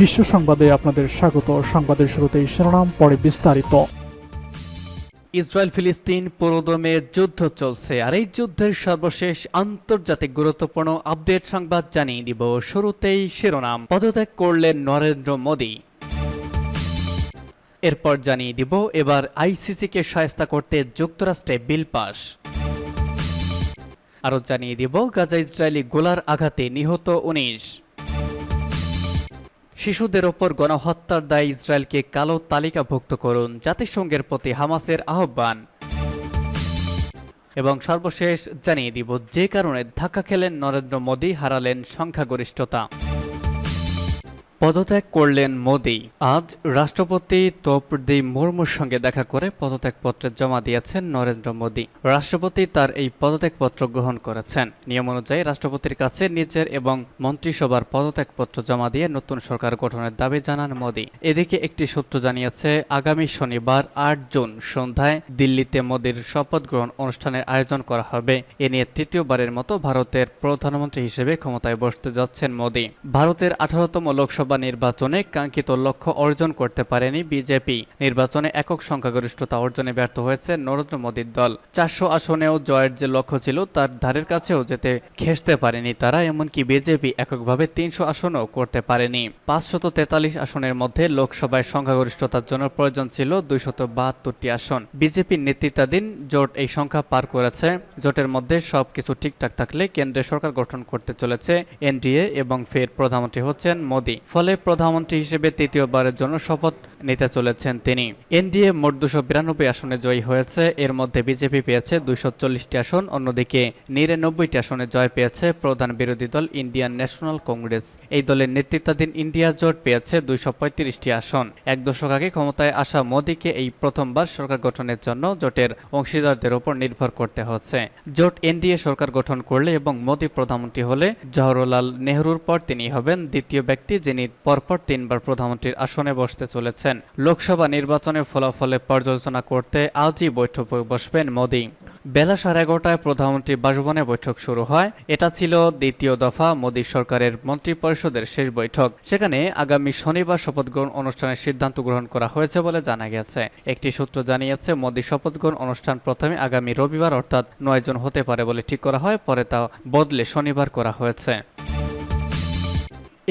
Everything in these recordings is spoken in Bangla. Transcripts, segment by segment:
বিশ্ব সংবাদে আপনাদের স্বাগত। সংবাদের শুরুতেই শিরোনাম, পরে বিস্তারিত। ইসরায়েল ফিলিস্তিন পুরোদমে যুদ্ধ চলছে, আর এই যুদ্ধের সর্বশেষ আন্তর্জাতিক গুরুত্বপূর্ণ আপডেট সংবাদ জানিয়ে দিব। শুরুতেই শিরোনাম, পদত্যাগ করলেন নরেন্দ্র মোদী। এরপর জানিয়ে দিব, এবার আইসিসিকে সহায়তা করতে যুক্তরাষ্ট্রে বিল পাস। আরও জানিয়ে দিব গাজা ইসরায়েলি গোলার আঘাতে নিহত উনিশ। শিশুদের ওপর গণহত্যার দায় ইসরায়েলকে কালো তালিকাভুক্ত করুন জাতিসংঘের প্রতি হামাসের আহ্বান। এবং সর্বশেষ জানিয়ে দিব, যে কারণে ধাক্কা খেলেন নরেন্দ্র মোদী, হারালেন সংখ্যাগরিষ্ঠতা। পদত্যাগ করলেন মোদি। আজ রাষ্ট্রপতি দ্রৌপদী মুর্মুর সঙ্গে দেখা করে পদত্যাগপত্র জমা দিয়েছেন নরেন্দ্র মোদী। রাষ্ট্রপতি তার এই পদত্যাগপত্র গ্রহণ করেছেন। নিয়ম অনুযায়ী রাষ্ট্রপতির কাছে নিজের এবং মন্ত্রিসভার পদত্যাগপত্র জমা দিয়ে নতুন সরকার গঠনের দাবি জানান মোদী। এদিকে একটি সূত্র জানিয়েছে, আগামী শনিবার আট জুন সন্ধ্যায় দিল্লিতে মোদীর শপথ গ্রহণ অনুষ্ঠানের আয়োজন করা হবে। এ নিয়ে তৃতীয়বারের মতো ভারতের প্রধানমন্ত্রী হিসেবে ক্ষমতায় বসতে যাচ্ছেন মোদী। ভারতের আঠারোতম লোকসভা লোকসভা নির্বাচনে কাঙ্ক্ষিত লক্ষ্য অর্জন করতে পারেনি বিজেপি। নির্বাচনে একক সংখ্যাগরিষ্ঠতা অর্জনে ব্যর্থ হয়েছে নরেন্দ্র মোদীর দল। চারশো আসনেও জয়ের যে লক্ষ্য ছিল, তার ধারের কাছেও যেতে খেসতে পারেনি তারা, এমনকি বিজেপি এককভাবে তিনশো আসনও করতে পারেনি। পাঁচশত তেতাল্লিশ আসনের মধ্যে লোকসভায় সংখ্যাগরিষ্ঠতার জন্য প্রয়োজন ছিল দুইশত বাহাত্তরটি আসন। বিজেপির নেতৃত্বাধীন জোট এই সংখ্যা পার করেছে। জোটের মধ্যে সবকিছু ঠিকঠাক থাকলে কেন্দ্রে সরকার গঠন করতে চলেছে এনডিএ এবং ফের প্রধানমন্ত্রী হচ্ছেন মোদী। ফলে প্রধানমন্ত্রী হিসেবে তৃতীয়বারের জন্য শপথ নিতে চলেছেন তিনি। এনডিএ মোট দুশো বিরানব্বই আসনে জয়ী হয়েছে। এর মধ্যে বিজেপি পেয়েছে দুইশো চল্লিশটি আসন, অন্যদিকে নিরানব্বইটি আসনে জয় পেয়েছে প্রধান বিরোধী দল ইন্ডিয়ান ন্যাশনাল কংগ্রেস। এই দলের নেতৃত্বাধীন ইন্ডিয়া জোট পেয়েছে দুইশো পঁয়ত্রিশটি আসন। এক দশক আগে ক্ষমতায় আসা মোদীকে এই প্রথমবার সরকার গঠনের জন্য জোটের অংশীদারদের উপর নির্ভর করতে হচ্ছে। জোট এনডিএ সরকার গঠন করলে এবং মোদী প্রধানমন্ত্রী হলে জওহরলাল নেহরুর পর তিনি হবেন দ্বিতীয় ব্যক্তি যিনি পরপর তিনবার প্রধানমন্ত্রীর আসনে বসতে চলেছেন লোকসভা নির্বাচনের ফলাফলে পর্যালোচনা করতে আজই বৈঠকে বসবেন মোদী। বেলা সাড়ে এগারোটায় প্রধানমন্ত্রী বাসভবনে বৈঠক শুরু হয়। এটা ছিল দ্বিতীয় দফা মোদী সরকারের মন্ত্রী পরিষদের শেষ বৈঠক। সেখানে আগামী শনিবার শপথ গ্রহণ অনুষ্ঠানের সিদ্ধান্ত গ্রহণ করা হয়েছে বলে জানা গেছে। একটি সূত্র জানিয়েছে, মোদী শপথ গ্রহণ অনুষ্ঠান প্রথমে আগামী রবিবার অর্থাৎ নয় জন হতে পারে বলে ঠিক করা হয়, পরে তা বদলে শনিবার করা হয়েছে।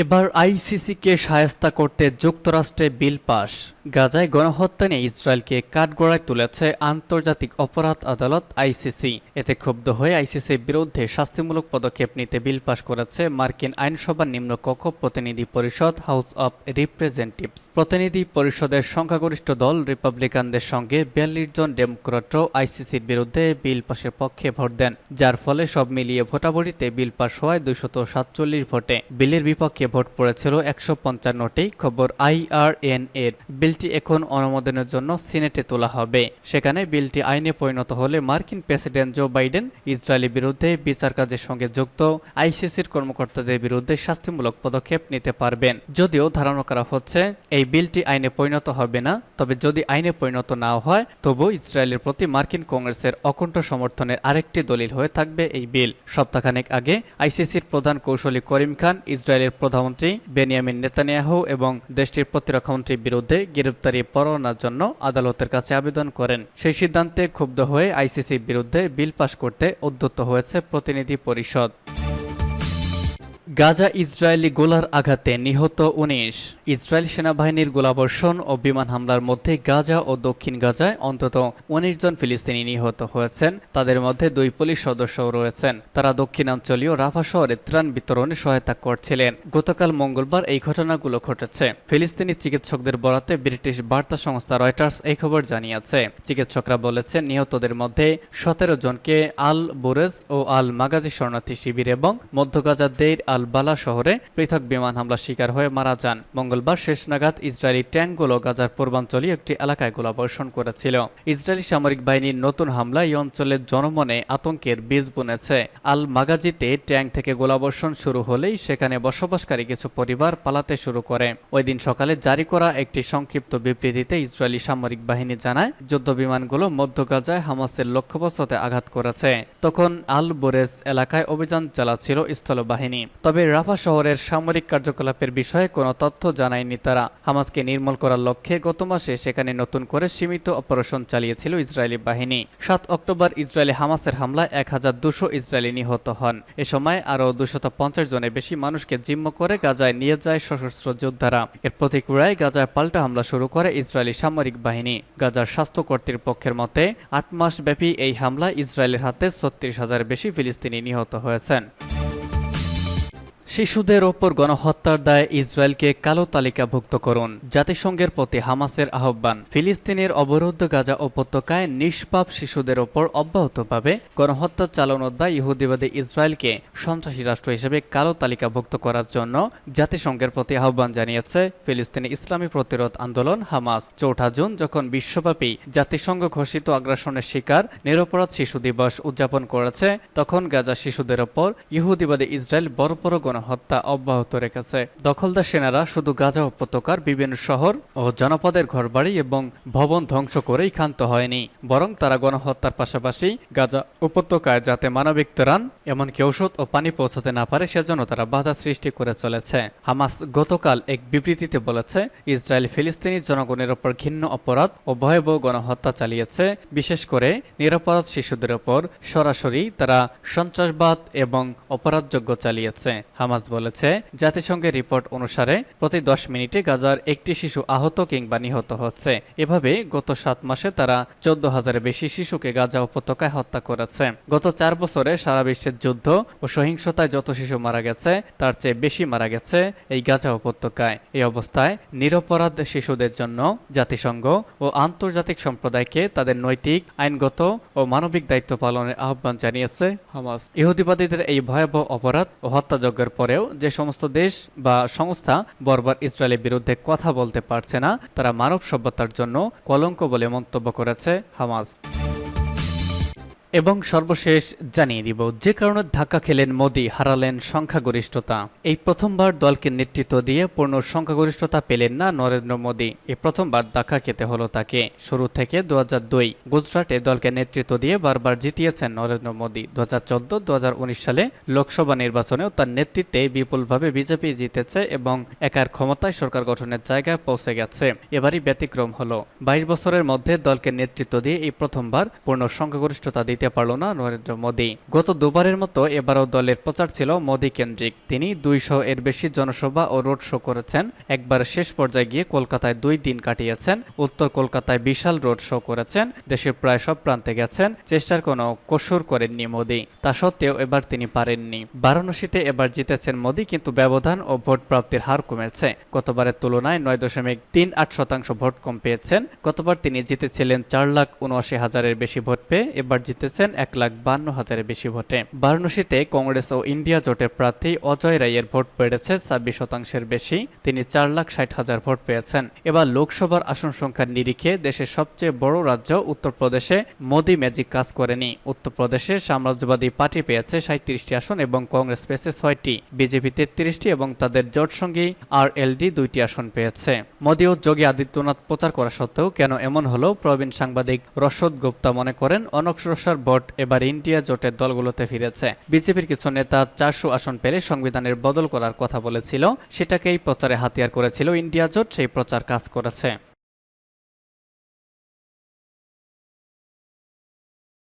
এবার আইসিসিকে সায়স্তা করতে যুক্তরাষ্ট্রে বিল পাস। গাজায় গণহত্যা নিয়ে ইসরায়েলকে কাঠগড়ায় তুলেছে আন্তর্জাতিক অপরাধ আদালত আইসিসি। এতে ক্ষুব্ধ হয়ে আইসিসির বিরুদ্ধে শাস্তিমূলক পদক্ষেপ নিতে বিল পাস করেছে মার্কিন আইনসভার নিম্ন নিম্নকক্ষ প্রতিনিধি পরিষদ হাউস অব রিপ্রেজেন্টেটিভস। প্রতিনিধি পরিষদের সংখ্যাগরিষ্ঠ দল রিপাবলিকানদের সঙ্গে বিয়াল্লিশ জন ডেমোক্রেটও আইসিসির বিরুদ্ধে বিল পাসের পক্ষে ভোট দেন, যার ফলে সব মিলিয়ে ভোটাভুটিতে বিল পাস হওয়ায় দুইশত সাতচল্লিশ ভোটে। বিলের বিপক্ষে ভোট পড়েছিল একশো পঞ্চান্নটি খবর আইআরএন এর। বিলটি এখন অনুমোদনের জন্য সিনেটে তোলা হবে। সেখানে বিলটি আইনে পরিণত হলে মার্কিন প্রেসিডেন্ট জো বাইডেন ইসরায়েলের বিরুদ্ধে বিচার কাজের সঙ্গে যুক্ত আইসিসির কর্মকর্তাদের বিরুদ্ধে শাস্তিমূলক পদক্ষেপ নিতে পারবেন। যদিও ধারণা করা হচ্ছে, এই বিলটি আইনে পরিণত হবে না। তবে যদি আইনে পরিণত না হয়, তবু ইসরায়েলের প্রতি মার্কিন কংগ্রেসের অকণ্ঠ সমর্থনের আরেকটি দলিল হয়ে থাকবে এই বিল। সপ্তাহখানেক আগে আইসিসির প্রধান কৌশলী করিম খান ইসরায়েলের প্রধানমন্ত্রী বেনিয়ামিন নেতানিয়াহু এবং দেশটির প্রতিরক্ষামন্ত্রীর বিরুদ্ধে গ্রেপ্তারি পরোয়ানার জন্য আদালতের কাছে আবেদন করেন। সেই সিদ্ধান্তে ক্ষুব্ধ হয়ে আইসিসির বিরুদ্ধে বিল পাশ করতে উদ্যত হয়েছে প্রতিনিধি পরিষদ। গাজা ইসরায়েলি গোলার আঘাতে নিহত উনিশ। ইসরায়েল সেনাবাহিনীর গোলাবর্ষণ ও বিমান হামলার মধ্যে গাজা ও দক্ষিণ গাজায় অন্তত উনিশ জন ফিলিস্তিনি নিহত হয়েছেন। তাদের মধ্যে দুই পুলিশ সদস্যও রয়েছেন। তারা দক্ষিণাঞ্চলীয় রাফা শহরে ত্রাণ বিতরণে সহায়তা করছিলেন। গতকাল মঙ্গলবার এই ঘটনাগুলো ঘটেছে। ফিলিস্তিনি চিকিৎসকদের বরাতে ব্রিটিশ বার্তা সংস্থা রয়টার্স এই খবর জানিয়েছে। চিকিৎসকরা বলেছেন, নিহতদের মধ্যে সতেরো জনকে আল বুরেজ ও আল মাগাজি শরণার্থী শিবির এবং মধ্য গাজা দেইর আল বালা শহরে পৃথক বিমান হামলার শিকার হয়ে মারা যান। মঙ্গলবার শেষ নাগাদ ইসরায়েলি ট্যাঙ্কগুলো গাজার পূর্বাঞ্চলীয় একটি এলাকায় গোলাবর্ষণ করেছিল। ইসরায়েলি সামরিক বাহিনীর নতুন হামলা এই অঞ্চলের জনমনে আতঙ্কের বীজ বুনেছে। আল মাগাজিতে ট্যাঙ্ক থেকে গোলাবর্ষণ শুরু হলেই সেখানে বসবাসকারী কিছু পরিবার পালাতে শুরু করে। ওই দিন সকালে জারি করা একটি সংক্ষিপ্ত বিবৃতিতে ইসরায়েলি সামরিক বাহিনী জানায়, যুদ্ধ বিমানগুলো মধ্য গাজায় হামাসের লক্ষ্যবস্তুতে আঘাত করেছে। তখন আল বোরেজ এলাকায় অভিযান চালাচ্ছিল স্থলবাহিনী। তবে তবে রাফা শহরের সামরিক কার্যকলাপের বিষয়ে কোনো তথ্য জানায়নি তারা। হামাসকে নির্মূল করার লক্ষ্যে গত মাসে সেখানে নতুন করে সীমিত অপারেশন চালিয়েছিল ইসরায়েলি বাহিনী। সাত অক্টোবর ইসরায়েলি হামাসের হামলায় এক হাজার দুশো ইসরায়েলি নিহত হন। এ সময় আরও দুশত পঞ্চাশ জনের বেশি মানুষকে জিম্ম করে গাজায় নিয়ে যায় সশস্ত্র যোদ্ধারা। এর প্রতিক্রিয়ায় গাজায় পাল্টা হামলা শুরু করে ইসরায়েলি সামরিক বাহিনী। গাজার স্বাস্থ্য কর্তৃপক্ষের মতে, আট মাস ব্যাপী এই হামলায় ইসরায়েলের হাতে ছত্রিশ হাজার বেশি ফিলিস্তিনি নিহত হয়েছেন। শিশুদের ওপর গণহত্যার দায়ে ইসরায়েলকে কালো তালিকাভুক্ত করুন। জাতিসংঘের প্রতি হামাসের আহ্বান। ফিলিস্তিনের অবরুদ্ধ গাজা উপত্যকায় নিষ্পাপ শিশুদের ওপর অব্যাহতভাবে গণহত্যা চালানোর দায় ইহুদিবাদী ইসরায়েলকে সন্ত্রাসী রাষ্ট্র হিসেবে কালো তালিকাভুক্ত করার জন্য জাতিসংঘের প্রতি আহ্বান জানিয়েছে ফিলিস্তিনি ইসলামী প্রতিরোধ আন্দোলন হামাস। চৌঠা জুন যখন বিশ্বব্যাপী জাতিসংঘ ঘোষিত আগ্রাসনের শিকার নিরপরাধ শিশু দিবস উদযাপন করেছে, তখন গাজা শিশুদের ওপর ইহুদিবাদী ইসরায়েল বড় বড় গণহত্যা অব্যাহত রেখেছে। দখলদার সেনারা শুধু গাজা উপত্যকার বিভিন্ন শহর ও জনপদের ঘরবাড়ি এবং ভবন ধ্বংস করেই ক্ষান্ত হয়নি। বরং তারা গণহত্যার পাশাপাশি গাজা উপত্যকায় যাতে মানবিক ত্রাণ, এমনকি ঔষধ ও পানি পৌঁছাতে না পারে, সেজন্য তারা বাধা সৃষ্টি করে চলেছে। হামাস গতকাল এক বিবৃতিতে বলেছে, ইসরায়েল ফিলিস্তিনি জনগণের ওপর ঘিন্ন অপরাধ ও ভয়াবহ গণহত্যা চালিয়েছে। বিশেষ করে নিরাপরাধ শিশুদের ওপর সরাসরি তারা সন্ত্রাসবাদ এবং অপরাধযোগ্য চালিয়েছে। হামাস বলেছে, জাতিসংঘের রিপোর্ট অনুসারে প্রতি দশ মিনিটে গাজার একটি শিশু আহত কিংবা নিহত হচ্ছে। এভাবে গত সাত মাসে তারা চোদ্দ হাজারের বেশি শিশুকে গাজা উপত্যকায় হত্যা করেছে। গত চার বছরে সারা বিশ্বের যুদ্ধ ও সহিংসতায় যত শিশু মারা গেছে, তার চেয়ে বেশি মারা গেছে এই গাজা উপত্যকায়। এই অবস্থায় নিরপরাধ শিশুদের জন্য জাতিসংঘ ও আন্তর্জাতিক সম্প্রদায়কে তাদের নৈতিক, আইনগত ও মানবিক দায়িত্ব পালনের আহ্বান জানিয়েছে হামাস। ইহুদিবাদীদের এই ভয়াবহ অপরাধ ও হত্যাযজ্ঞের পরেও যে সমস্ত দেশ বা সংস্থা বরবার ইসরায়েলের বিরুদ্ধে কথা বলতে পারছে না, তারা মানব সভ্যতার জন্য কলঙ্ক বলে মন্তব্য করেছে হামাস। এবং সর্বশেষ জানিয়ে দিব, যে কারণে ধাক্কা খেলেন মোদি, হারালেন সংখ্যাগরিষ্ঠতা। এই প্রথমবার দলকে নেতৃত্ব দিয়ে পূর্ণ সংখ্যাগরিষ্ঠতা পেলেন না নরেন্দ্র মোদি। এই প্রথমবার ধাক্কা খেতে হলো তাকে। শুরু থেকে দু গুজরাটে দলকে নেতৃত্ব দিয়ে বারবার জিতিয়েছেন নরেন্দ্র মোদি। দু হাজার চোদ্দ দু সালে লোকসভা নির্বাচনেও তার নেতৃত্বে বিপুলভাবে বিজেপি জিতেছে এবং একার ক্ষমতায় সরকার গঠনের জায়গায় পৌঁছে গেছে। এবারই ব্যতিক্রম হলো। বাইশ বছরের মধ্যে দলকে নেতৃত্ব দিয়ে এই প্রথমবার পূর্ণ সংখ্যাগরিষ্ঠতা দিতে পারল না নরেন্দ্র মোদী। গত দুবারের মতো এবারও দলের প্রচার ছিল মোদী কেন্দ্রিক তিনি দুইশো এর বেশি জনসভা ও রোড শো করেছেন। একবার শেষ পর্যায়ে গিয়ে কলকাতায় দুই দিন কাটিয়েছেন। উত্তর কলকাতায় বিশাল রোড শো করেছেন। দেশের প্রায় সব প্রান্তে গেছেন। চেষ্টার কোনো কসুর করেননি মোদী। তা সত্ত্বেও এবার তিনি পারেননি। বারাণসীতে এবার জিতেছেন মোদী, কিন্তু ব্যবধান ও ভোট প্রাপ্তির হার কমেছে। গতবারের তুলনায় নয় দশমিক তিন আট শতাংশ ভোট কম পেয়েছেন। গতবার তিনি জিতেছিলেন চার লাখ উনআশি হাজারের বেশি ভোট পেয়ে এবার জিতেছেন এক লাখ বান্ন হাজারের বেশি ভোটে। বারাণসীতে কংগ্রেস ও ইন্ডিয়া জোটের প্রার্থী অজয় রায়ের ভোট বেড়েছে ছাব্বিশ শতাংশের বেশি, তিনি চার লাখ ষাট হাজার ভোট পেয়েছেন। এবার লোকসভার আসন সংখ্যার নিরিখে দেশের সবচেয়ে বড় রাজ্য উত্তরপ্রদেশে মোদি ম্যাজিক কাজ করেনি। উত্তরপ্রদেশে সাম্রাজ্যবাদী পার্টি পেয়েছে সাঁত্রিশটি আসন এবং কংগ্রেস পেয়েছে ছয়টি। বিজেপি তেত্রিশটি এবং তাদের জোট সঙ্গী আর এলডি দুইটি আসন পেয়েছে। মোদী ও যোগী আদিত্যনাথ প্রচার করা সত্ত্বেও কেন এমন হলো প্রবীণ সাংবাদিক রসদ গুপ্তা মনে করেন অনগ্রসর ভোট এবার ইন্ডিয়া জোটের দলগুলোতে ফিরেছে। বিজেপির কিছু নেতা চারশো আসন পেলে সংবিধানের বদল করার কথা বলেছিল। সেটাকেই প্রচারে হাতিয়ার করেছিল ইন্ডিয়া জোট, সেই প্রচার কাজ করেছে।